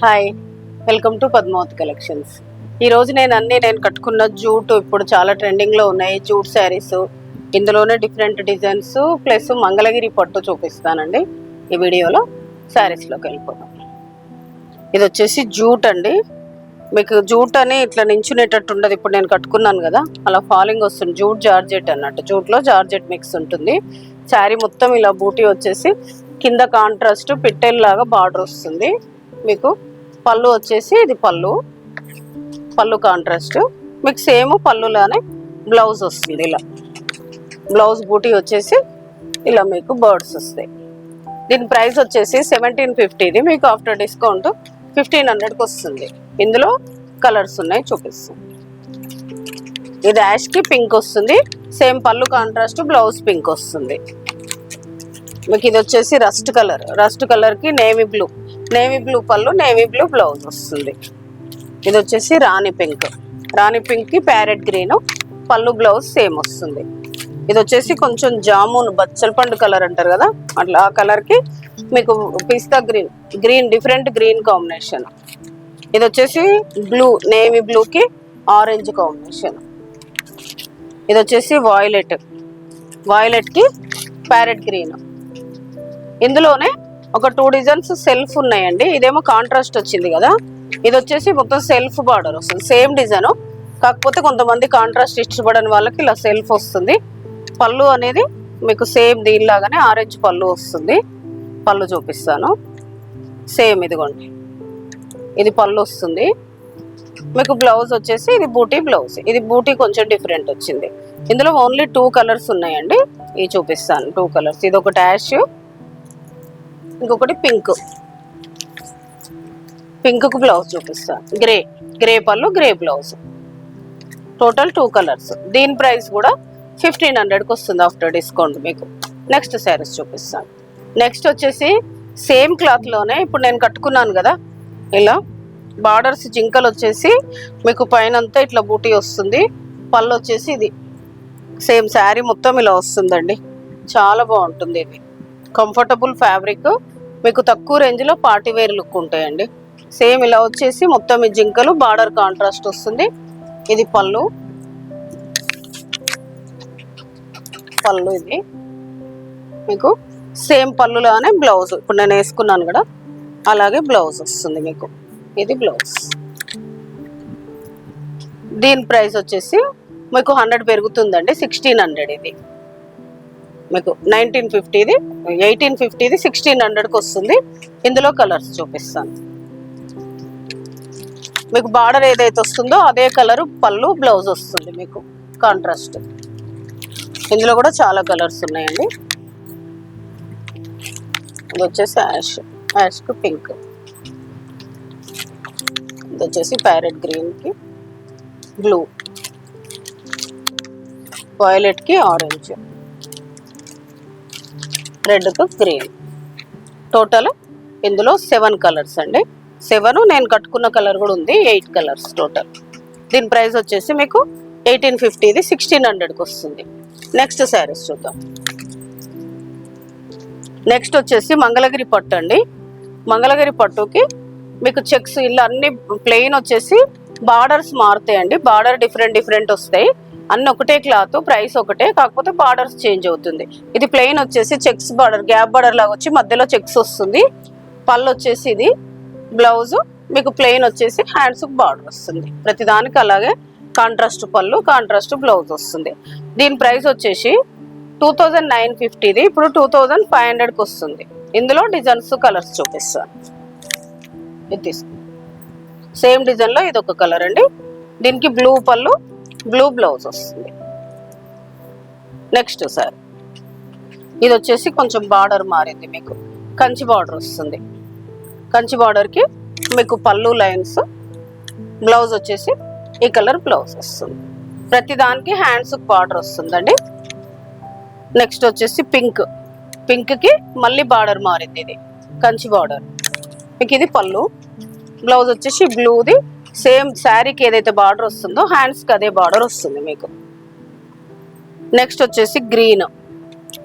Hi welcome to Padmavathi collections ఈరోజు నేను అన్ని నేను కట్టుకున్న జూట్ ఇప్పుడు చాలా ట్రెండింగ్లో ఉన్నాయి. జూట్ శారీస్ ఇందులోనే డిఫరెంట్ డిజైన్స్ ప్లస్ మంగళగిరి పట్టు చూపిస్తానండి. ఈ వీడియోలో శారీస్లోకి వెళ్ళిపోతాం ఇది వచ్చేసి జూట్ అండి. మీకు జూట్ అని ఇట్లా నించునేటట్టు ఉండదు. ఇప్పుడు నేను కట్టుకున్నాను కదా అలా ఫాలింగ్ వస్తుంది. జూట్ జార్జెట్ అన్నట్టు. జూట్లో జార్జెట్ మిక్స్ ఉంటుంది. శారీ మొత్తం ఇలా బూటీ వచ్చేసి కింద కాంట్రాస్ట్ పిట్టెల్లాగా బార్డర్ వస్తుంది. మీకు పళ్ళు వచ్చేసి ఇది పళ్ళు. పళ్ళు కాంట్రాస్ట్ మీకు సేమ్ పళ్ళులానే బ్లౌజ్ వస్తుంది ఇలా. బ్లౌజ్ బూటీ వచ్చేసి ఇలా మీకు బర్డ్స్ వస్తాయి. దీని ప్రైస్ వచ్చేసి సెవెంటీన్ ఫిఫ్టీది మీకు ఆఫ్టర్ డిస్కౌంట్ ఫిఫ్టీన్ హండ్రెడ్కి వస్తుంది. ఇందులో కలర్స్ ఉన్నాయి చూపిస్తుంది ఇది యాష్కి పింక్ వస్తుంది. సేమ్ పళ్ళు కాంట్రాస్ట్ బ్లౌజ్ పింక్ వస్తుంది. మీకు ఇది వచ్చేసి రస్ట్ కలర్ రస్ట్ కలర్కి నేవీ బ్లూ నేవీ బ్లూ పళ్ళు నేవీ బ్లూ బ్లౌజ్ వస్తుంది. ఇది వచ్చేసి రాణి పింక్ రాణి పింక్కి ప్యారెట్ గ్రీన్ పళ్ళు బ్లౌజ్ సేమ్ వస్తుంది. ఇది వచ్చేసి కొంచెం జామున్ బచ్చల పండు కలర్ అంటారు కదా? అట్లా ఆ కలర్కి మీకు pista green green different green combination ఇది వచ్చేసి బ్లూ నేవీ బ్లూకి ఆరెంజ్ కాంబినేషన్ ఇది వచ్చేసి వాయిలెట్ వాయిలెట్కి ప్యారెట్ గ్రీన్ ఇందులోనే ఒక టూ డిజైన్స్ సెల్ఫ్ ఉన్నాయండి. ఇదేమో కాంట్రాస్ట్ వచ్చింది కదా. ఇది వచ్చేసి మొత్తం సెల్ఫ్ బార్డర్ వస్తుంది. Same design. కాకపోతే కొంతమంది కాంట్రాస్ట్ ఇష్టపడని వాళ్ళకి ఇలా సెల్ఫ్ వస్తుంది. పళ్ళు అనేది మీకు సేమ్ దీనిలాగానే ఆరెంజ్ పళ్ళు వస్తుంది. పళ్ళు చూపిస్తాను. సేమ్ ఇదిగోండి. ఇది పళ్ళు వస్తుంది. మీకు బ్లౌజ్ వచ్చేసి ఇది బూటీ బ్లౌజ్. ఇది బూటీ కొంచెం డిఫరెంట్ వచ్చింది. ఇందులో ఓన్లీ టూ కలర్స్ ఉన్నాయండి. ఇవి చూపిస్తాను. Two colours. ఇది ఒక డాష్ ఇంకొకటి పింక్. పింక్కు బ్లౌజ్ చూపిస్తాను గ్రే గ్రే పళ్ళు grey blouse. Total two colours. దీని ప్రైస్ కూడా ఫిఫ్టీన్ హండ్రెడ్కి వస్తుంది ఆఫ్టర్ డిస్కౌంట్ మీకు. నెక్స్ట్ శారీస్ చూపిస్తాను నెక్స్ట్ వచ్చేసి సేమ్ క్లాత్లోనే ఇప్పుడు నేను కట్టుకున్నాను కదా ఇలా బార్డర్స్ జింకలు వచ్చేసి మీకు పైన అంతా ఇట్లా బూటీ వస్తుంది. పళ్ళు వచ్చేసి ఇది. సేమ్ శారీ మొత్తం ఇలా వస్తుందండి. చాలా బాగుంటుంది ఇది. Comfortable fabric. మీకు తక్కువ రేంజ్లో పార్టీ వేర్ లుక్ ఉంటాయండి. సేమ్ ఇలా వచ్చేసి మొత్తం ఈ జింకలు బార్డర్ కాంట్రాస్ట్ వస్తుంది. ఇది పళ్ళు. పళ్ళు ఇది. మీకు సేమ్ పళ్ళులానే బ్లౌజ్ ఇప్పుడు నేను వేసుకున్నాను కదా అలాగే బ్లౌజ్ వస్తుంది మీకు. ఇది బ్లౌజ్ దీని ప్రైస్ వచ్చేసి మీకు హండ్రెడ్ పెరుగుతుందండి సిక్స్టీన్ హండ్రెడ్ ఇది. మీకు నైన్టీన్ ఫిఫ్టీది ఎయిటీన్ ఫిఫ్టీది సిక్స్టీన్ హండ్రెడ్కి వస్తుంది. ఇందులో కలర్స్ చూపిస్తాను. మీకు బార్డర్ ఏదైతే వస్తుందో అదే కలరు పళ్ళు బ్లౌజ్ వస్తుంది మీకు. కాంట్రాస్ట్ ఇందులో కూడా చాలా కలర్స్ ఉన్నాయండి. ఇది వచ్చేసి యాష్ యాష్కు పింక్ ఇది వచ్చేసి ప్యారెట్ గ్రీన్కి బ్లూ వైలెట్కి ఆరెంజ్ రెడ్కు గ్రీన్. టోటల్ ఇందులో సెవెన్ కలర్స్ అండి. సెవెన్ నేను కట్టుకున్న కలర్ కూడా ఉంది ఎయిట్ కలర్స్ టోటల్ దీని ప్రైస్ వచ్చేసి మీకు ఎయిటీన్ ఫిఫ్టీది సిక్స్టీన్ హండ్రెడ్కి వస్తుంది. నెక్స్ట్ శారీస్ చూద్దాం. నెక్స్ట్ వచ్చేసి మంగళగిరి పట్టు అండి. మంగళగిరి పట్టుకి మీకు చెక్స్ ఇలా అన్ని ప్లెయిన్ వచ్చేసి బార్డర్స్ మారుతాయండి. బార్డర్ డిఫరెంట్ డిఫరెంట్ వస్తాయి. అన్ని ఒకటే క్లాత్ ప్రైస్ ఒకటే కాకపోతే బార్డర్స్ చేంజ్ అవుతుంది. ఇది ప్లెయిన్ వచ్చేసి చెక్స్ బార్డర్ గ్యాప్ బార్డర్ లాగా వచ్చి మధ్యలో చెక్స్ వస్తుంది. పళ్ళు వచ్చేసి ఇది బ్లౌజ్ మీకు ప్లెయిన్ వచ్చేసి హ్యాండ్స్ బార్డర్ వస్తుంది. ప్రతిదానికి అలాగే కాంట్రాస్ట్ పళ్ళు కాంట్రాస్ట్ బ్లౌజ్ వస్తుంది. దీని ప్రైస్ వచ్చేసి టూ థౌజండ్ నైన్ ఫిఫ్టీది ఇప్పుడు టూ థౌజండ్ ఫైవ్ హండ్రెడ్కి వస్తుంది. ఇందులో డిజైన్స్ కలర్స్ చూపిస్తాను. ఇది సేమ్ డిజైన్లో ఇది ఒక కలర్ అండి. దీనికి బ్లూ పళ్ళు బ్లూ బ్లౌజ్ వస్తుంది. నెక్స్ట్ సార్ ఇది వచ్చేసి కొంచెం బార్డర్ మారింది మీకు. కంచి బార్డర్ వస్తుంది. కంచి బార్డర్కి మీకు పళ్ళు లైన్స్ బ్లౌజ్ వచ్చేసి ఈ కలర్ బ్లౌజ్ వస్తుంది. ప్రతి దానికి హ్యాండ్స్ బార్డర్ వస్తుందండి. నెక్స్ట్ వచ్చేసి పింక్ పింక్కి మళ్ళీ బార్డర్ మారింది ఇది. కంచి బార్డర్ మీకు ఇది పళ్ళు. బ్లౌజ్ వచ్చేసి బ్లూది సేమ్ శారీకి ఏదైతే బార్డర్ వస్తుందో హ్యాండ్స్కి అదే బార్డర్ వస్తుంది మీకు. నెక్స్ట్ వచ్చేసి గ్రీన్.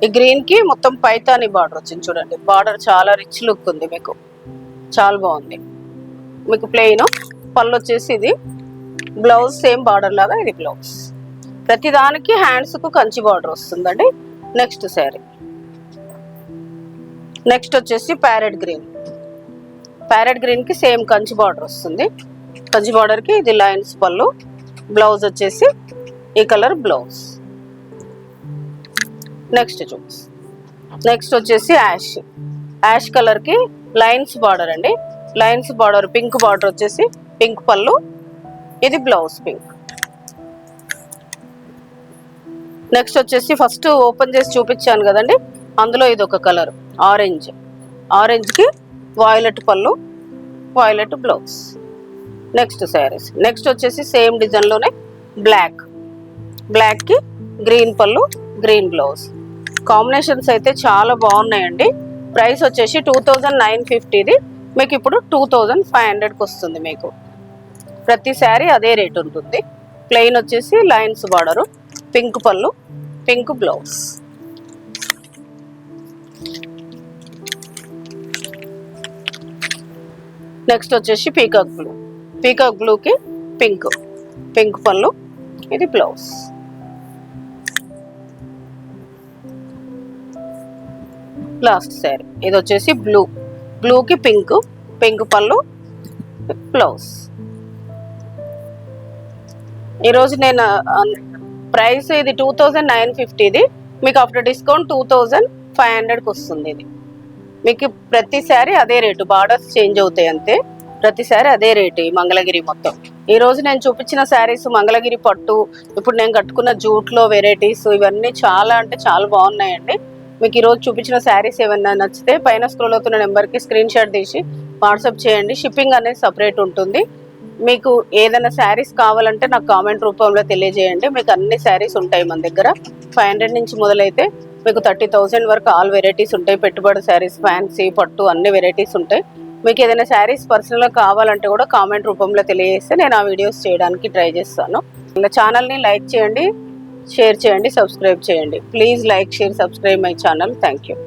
ఈ గ్రీన్కి మొత్తం పైతాని బార్డర్ వచ్చింది చూడండి. బార్డర్ చాలా రిచ్ లుక్ ఉంది మీకు. చాలా బాగుంది. మీకు ప్లెయిన్. పళ్ళు వచ్చేసి ఇది బ్లౌజ్ సేమ్ బార్డర్ లాగా ఇది బ్లౌజ్. ప్రతి దానికి హ్యాండ్స్కు కంచి బార్డర్ వస్తుందండి. నెక్స్ట్ శారీ. నెక్స్ట్ వచ్చేసి ప్యారెట్ గ్రీన్. ప్యారెట్ గ్రీన్కి సేమ్ కంచి బార్డర్ వస్తుంది. కంచి బార్డర్కి ఇది లైన్స్ పళ్ళు. బ్లౌజ్ వచ్చేసి ఈ కలర్ బ్లౌజ్. నెక్స్ట్ చూస్ నెక్స్ట్ వచ్చేసి యాష్ యాష్ కలర్కి లైన్స్ బార్డర్ అండి. లైన్స్ బార్డర్ పింక్ బార్డర్ వచ్చేసి పింక్ పళ్ళు. ఇది బ్లౌజ్ పింక్ నెక్స్ట్ వచ్చేసి ఫస్ట్ ఓపెన్ చేసి చూపించాను కదండి. అందులో ఇది ఒక కలర్ ఆరెంజ్ ఆరెంజ్కి వాయిలెట్ పళ్ళు violet blouse next saris. Next వచ్చేసి సేమ్ డిజైన్లోనే బ్లాక్. బ్లాక్కి గ్రీన్ పళ్ళు గ్రీన్ బ్లౌజ్. కాంబినేషన్స్ అయితే చాలా బాగున్నాయండి. ప్రైస్ వచ్చేసి టూ థౌజండ్ నైన్ ఫిఫ్టీది మీకు ఇప్పుడు టూ థౌజండ్ ఫైవ్ హండ్రెడ్కి వస్తుంది మీకు. ప్రతి శారీ అదే రేట్ ఉంటుంది. ప్లెయిన్ వచ్చేసి లైన్స్ బార్డరు పింక్ పళ్ళు పింక్ బ్లౌజ్. నెక్స్ట్ వచ్చేసి పీకాక్ బ్లూ. పీకాక్ బ్లూకి పింక్ పింక్ పళ్ళు ఇది బ్లౌజ్. లాస్ట్ శారీ ఇది వచ్చేసి బ్లూ. బ్లూకి పింక్ పింక్ పళ్ళు బ్లౌజ్. ఈరోజు నేను ప్రైస్ ఇది టూ థౌజండ్ నైన్ ఫిఫ్టీది మీకు after discount two thousand five హండ్రెడ్కి వస్తుంది ఇది. మీకు ప్రతిసారి అదే రేటు బార్డర్స్ చేంజ్ అవుతాయి అంతే. ప్రతిసారి అదే రేటు ఈ మంగళగిరి మొత్తం. ఈ రోజు నేను చూపించిన శారీస్ మంగళగిరి పట్టు ఇప్పుడు నేను కట్టుకున్న జూట్లో వెరైటీస్ ఇవన్నీ చాలా అంటే చాలా బాగున్నాయండి. మీకు ఈరోజు చూపించిన శారీస్ ఏమైనా నచ్చితే పైన స్క్రోల్ అవుతున్న నెంబర్కి స్క్రీన్ షాట్ తీసి వాట్సాప్ చేయండి. షిప్పింగ్ అనేది సపరేట్ ఉంటుంది. మీకు ఏదైనా శారీస్ కావాలంటే నాకు కామెంట్ రూపంలో తెలియజేయండి. మీకు అన్ని శారీస్ ఉంటాయి మన దగ్గర. ఫైవ్ హండ్రెడ్ నుంచి మొదలైతే మీకు థర్టీ థౌజండ్ వరకు ఆల్ వెరైటీస్ ఉంటాయి. పెట్టుబడి శారీస్ ఫ్యాన్సీ పట్టు అన్ని వెరైటీస్ ఉంటాయి. మీకు ఏదైనా శారీస్ పర్సనల్గా కావాలంటే కూడా కామెంట్ రూపంలో తెలియజేస్తే నేను ఆ వీడియోస్ చేయడానికి ట్రై చేస్తాను. ఇలా ఛానల్ని లైక్ చేయండి షేర్ చేయండి సబ్స్క్రైబ్ చేయండి. Please like share subscribe my channel thank you